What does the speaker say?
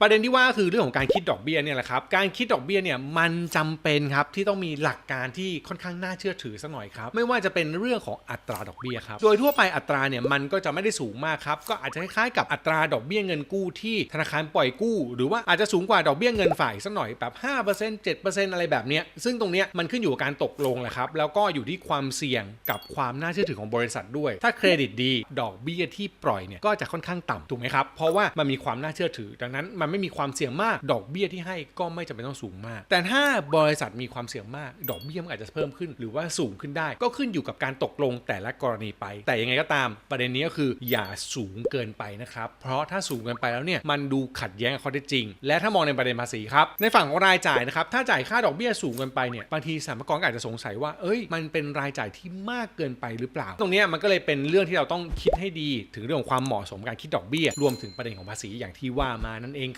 ประเด็นที่ว่าคือเรื่องของการคิดดอกเบี้ยเนี่ยแหละครับ การคิดดอกเบี้ยเนี่ยมันจำเป็นครับที่ต้องมีหลักการที่ค่อนข้างน่าเชื่อถือสักหน่อยครับ ไม่ว่าจะเป็นเรื่องของอัตราดอกเบี้ยครับ โดยทั่วไปอัตราเนี่ยมันก็จะไม่ได้สูงมากครับ ก็อาจจะคล้ายๆกับอัตราดอกเบี้ยเงินกู้ที่ธนาคารปล่อยกู้ หรือว่าอาจจะสูงกว่าดอกเบี้ยเงินฝ่ายสักหน่อยแบบ5% 7%อะไรแบบเนี้ย ซึ่งตรงเนี้ยมันขึ้นอยู่กับการตกลงแหละครับ แล้วก็อยู่ที่ความเสี่ยงกับความน่าเชื่อถือของบริษัทด้วย ถ้าเครดิตดี ดอกเบี้ยที่ปล่อยเนี่ยก็จะค่อนข้างต่ำถูกไหมครับ เพราะว่ามันมีความน่าเชื่อถือดังนั้นมันไม่มีความเสี่ยงมาก ดอกเบี้ยที่ให้ก็ไม่จำเป็นต้องสูงมาก แต่ถ้าบริษัทมีความเสี่ยงมาก ดอกเบี้ยมันอาจจะเพิ่มขึ้น หรือว่าสูงขึ้นได้ ก็ขึ้นอยู่กับการตกลงแต่ละกรณีไป แต่ยังไงก็ตาม ประเด็นนี้ก็คืออย่าสูงเกินไปนะครับ เพราะถ้าสูงเกินไปแล้วเนี่ยมันดูขัดแย้งกับข้อเท็จจริง และถ้ามองในประเด็นภาษีครับ ในฝั่งของรายจ่ายนะครับ ถ้าจ่ายค่าดอกเบี้ยสูงเกินไปเนี่ย บางทีสรรพากรอาจจะสงสัยว่า เอ้ย มันเป็นรายจ่ายที่มากเกินไปหรือเปล่า ตรงนี้มันก็เลยเป็นเรื่องที่เราต้องคิดให้ดี ถึงเรื่องของความเหมาะสมการคิดดอกเบี้ย รวมถึงประเด็นของภาษีอย่างที่ว่ามานั่นเอง